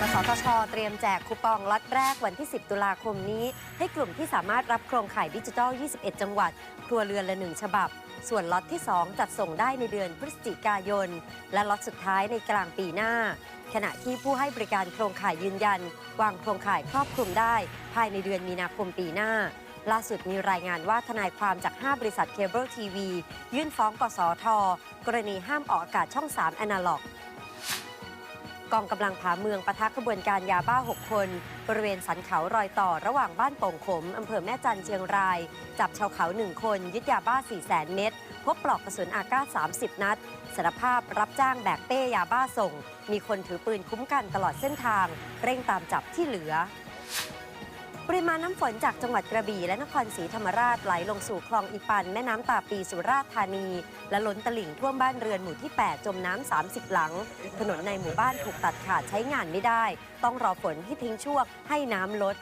กสทช เตรียมแจกคูปองล็อตแรกวันที่ 10 ตุลาคมนี้ ให้กลุ่มที่สามารถรับโครงข่ายดิจิทัล 21 จังหวัด ครัวเรือนละ 1 ฉบับ ส่วนล็อตที่ 2 จัดส่งได้ในเดือนพฤศจิกายน และล็อตสุดท้ายในกลางปีหน้า ขณะที่ผู้ให้บริการโครงข่ายยืนยัน วางโครงข่ายครอบคลุมได้ ภายในเดือนมีนาคมปีหน้าล่าสุดมีรายงานว่าทนายความจาก 5 บริษัทเคเบิลทีวียื่นฟ้องกสท กรณีห้ามออกอากาศช่อง 3 อนาล็อก กองกำลังผาเมืองปะทะขบวนการยาบ้า 6 คน บริเวณสันเขารอยต่อระหว่างบ้านโป่งขมอำเภอแม่จันเชียงราย จับชาวเขา 1 คน ยึดยาบ้า 4 0 0 0 0 0เม็ดพบปลอกกระสุนอากาศ 30 นัดสารภาพรับจ้างแบกเป้ยาบ้าส่ง มีคนถือปืนคุ้มกันตลอดเส้นทาง เร่งตามจับที่เหลือ ปริมาณน้ำฝนจากจังหวัดกระบี่และนครศรีธรรมราชไหลลงสู่คลองอีปัน แม่น้ำตาปีสุราษฎร์ธานี และล้นตลิ่งท่วมบ้านเรือนหมู่ที่ 8 จมน้ำ 30 หลัง ถนนในหมู่บ้านถูกตัดขาดใช้งานไม่ได้ ต้องรอฝนที่ทิ้งช่วงให้น้ำลด